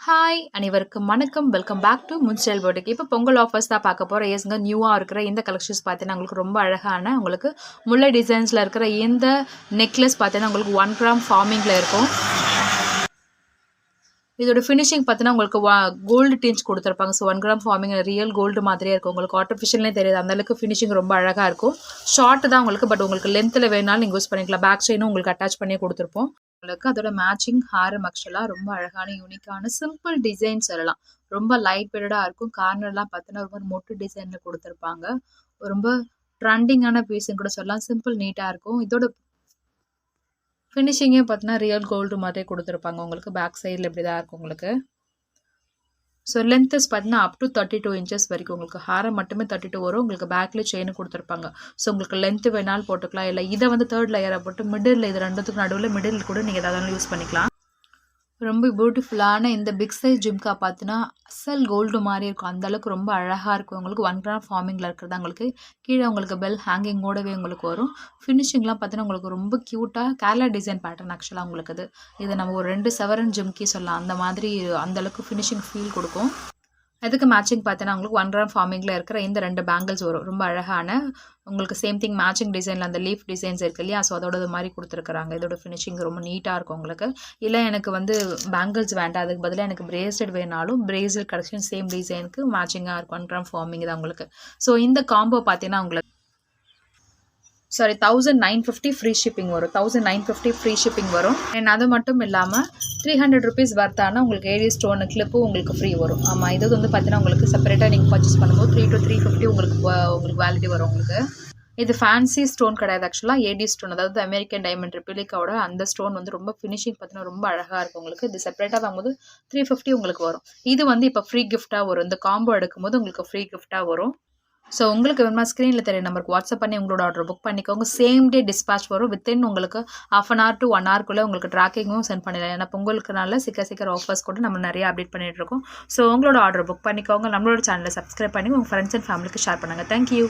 Hi அனைவருக்கும் வணக்கம். Welcome back to முன்ஸ்டைல் போட்டுக்கு இப்போ பொங்கல் ஆஃபர்ஸ் தான் பார்க்க போகிறோம் எஸ்ங்க நியூவாக இருக்கிற இந்த கலெக்ஷன்ஸ் பார்த்தீங்கன்னா உங்களுக்கு ரொம்ப அழகான உங்களுக்கு முல்லை டிசைன்ஸில் இருக்கிற இந்த நெக்லஸ் பார்த்தீங்கன்னா உங்களுக்கு ஒன் கிராம் ஃபார்மிங்கில் இருக்கும். இதோட ஃபினிஷிங் பார்த்தீங்கன்னா உங்களுக்கு வா கோல்டு டிஞ்ச் கொடுத்துருப்பாங்க. So one gram forming real gold மாதிரியே இருக்கும். உங்களுக்கு ஆர்டிஃபிஷியல்னே தெரியாது. அந்தளவுக்கு ஃபினிஷிங் ரொம்ப அழகாக இருக்கும். ஷார்ட் தான் உங்களுக்கு பட் உங்களுக்கு லென்த்தில் வேணாலும் நீங்கள் யூஸ் பண்ணிக்கலாம். பேக் செயினும் உங்களுக்கு அட்டாச் பண்ணி கொடுத்துருப்போம். உங்களுக்கு அதோட மேட்சிங் ஹாரம் ஆக்சுவலாக ரொம்ப அழகான யூனிக்கான சிம்பிள் டிசைன் சொல்லலாம். ரொம்ப லைட் வெயிட்டடாக இருக்கும் கார்னர்லாம் பார்த்தீங்கன்னா ரொம்ப மொட்டு டிசைனில் கொடுத்துருப்பாங்க. ரொம்ப ட்ரெண்டிங்கான பீஸுன்னு கூட சொல்லலாம். சிம்பிள் நீட்டாக இருக்கும். இதோட ஃபினிஷிங்கே பார்த்தீங்கன்னா ரியல் கோல்டு மாதிரி கொடுத்துருப்பாங்க. உங்களுக்கு பேக் சைடில் இப்படி தான் இருக்கும் உங்களுக்கு. ஸோ லென்த் பார்த்தீங்கன்னா up to thirty two inches வரைக்கும். உங்களுக்கு ஹாரம் மட்டுமே தேர்ட்டி டூ வரும். உங்களுக்கு பேக்கில் செயின் கொடுத்துருப்பாங்க. ஸோ உங்களுக்கு லென்த்து வேணாலும் போட்டுக்கலாம். இல்லை இதை வந்து தேர்ட் லேயராக போட்டு மிடில் இது ரெண்டுத்துக்கு நடுவில் மிடில் கூட நீங்கள் எதாவது யூஸ் பண்ணிக்கலாம். ரொம்ப பியூட்டிஃபுல்லான இந்த பிக் சைஸ் ஜிம்கா பார்த்தீங்கன்னா அசல் கோல்டு மாதிரி இருக்கும். அந்தளவுக்கு ரொம்ப அழகாக இருக்கும். உங்களுக்கு ஒன் கிராம் ஃபார்மிங்கில் இருக்கிறது உங்களுக்கு கீழே உங்களுக்கு பெல் ஹேங்கிங்கோடவே உங்களுக்கு வரும். ஃபினிஷிங்லாம் பார்த்தீங்கன்னா உங்களுக்கு ரொம்ப க்யூட்டாக கேரளா டிசைன் பேட்டர்ன் ஆக்சுவலாக உங்களுக்கு இது இது நம்ம ஒரு ரெண்டு செவரன் ஜிம்கி சொல்லலாம். அந்த மாதிரி அந்தளவுக்கு ஃபினிஷிங் ஃபீல் கொடுக்கும். அதுக்கு மேட்சிங் பார்த்தீங்கன்னா உங்களுக்கு ஒன் கிராம் ஃபார்மிங்கில் இருக்கிற இந்த ரெண்டு பேங்கிள்ஸ் வரும். ரொம்ப அழகான உங்களுக்கு சேம் திங் மேட்சிங் டிசைனில் அந்த லீஃப் டிசைன்ஸ் இருக்கு இல்லையா? ஸோ அதோட மாதிரி கொடுத்துருக்குறாங்க. இதோட ஃபினிஷிங் ரொம்ப நீட்டாக இருக்கும் உங்களுக்கு. இல்லை எனக்கு வந்து பேங்கிள்ஸ் வேண்டாம். அதுக்கு பதிலாக எனக்கு பிரேஸ்லெட் வேணாலும் பிரேஸ்லெட் கலெக்ஷன் சேம் டிசைனுக்கு மேட்சிங்காக இருக்கும். ஒன் கிராம் ஃபார்மிங் தான் உங்களுக்கு. ஸோ இந்த காம்போ பார்த்தீங்கன்னா உங்களுக்கு sorry thousand nine fifty free shipping வரும். Thousand nine fifty free shipping வரும். அண்ட் அது மட்டும் இல்லாமல் த்ரீ ஹண்ட்ரட் ருபீஸ் வர்த்தானா உங்களுக்கு ஏடி ஸ்டோனு கிளிப்பும் உங்களுக்கு ஃப்ரீ வரும். ஆமாம் இது வந்து பார்த்தீங்கன்னா உங்களுக்கு செப்பரேட்டாக நீங்கள் பர்ச்சேஸ் பண்ணும்போது த்ரீ டு த்ரீ ஃபிஃப்டி உங்களுக்கு உங்களுக்கு வேலிட்டி வரும் உங்களுக்கு. இது ஃபேன்சி ஸ்டோன் கிடையாது ஆக்சுவலாக ஏடி ஸ்டோன் அதாவது அமெரிக்கன் டைமண்ட் ரிப்பிலிக்காவோட அந்த ஸ்டோன் வந்து ரொம்ப ஃபினிஷிங் பார்த்தீங்கன்னா ரொம்ப அழகாக இருக்கும் உங்களுக்கு. இது செப்பரேட்டாக வாங்கும்போது த்ரீ ஃபிஃப்டி உங்களுக்கு வரும். இது வந்து இப்போ ஃப்ரீ கிஃப்ட்டாக வரும். இந்த காம்போ எடுக்கும்போது உங்களுக்கு ஃப்ரீ கிஃப்ட்டாக வரும். ஸோ உங்களுக்கு வேணுமா ஸ்க்ரீனில் தெரிய நம்பருக்கு வாட்ஸ்அப் பண்ணி உங்களோட ஆர்டர் புக் பண்ணிக்கோங்க. சேம் டே டிஸ்பேச் வரும். வித்தின் உங்களுக்கு half an hour to one ஹவர்க்குள்ளே உங்களுக்கு ட்ராக்கிங்கும் சென்ட் பண்ணிடலாம். ஏன்னா பொங்கலுக்குனால சீக்கிரம் சீக்கிரம் ஆஃபர்ஸ் கூட நம்ம நிறைய அப்டேட் பண்ணிகிட்டு இருக்கோம். ஸோ உங்களோட ஆர்டர் புக் பண்ணிக்கோங்க. நம்மளோட சேனலை சப்ஸ்கிரைப் பண்ணி உங்கள் ஃப்ரெண்ட்ஸ் அண்ட் ஃபேமிலிக்கு ஷேர் பண்ணுங்கள் தேங்க்யூ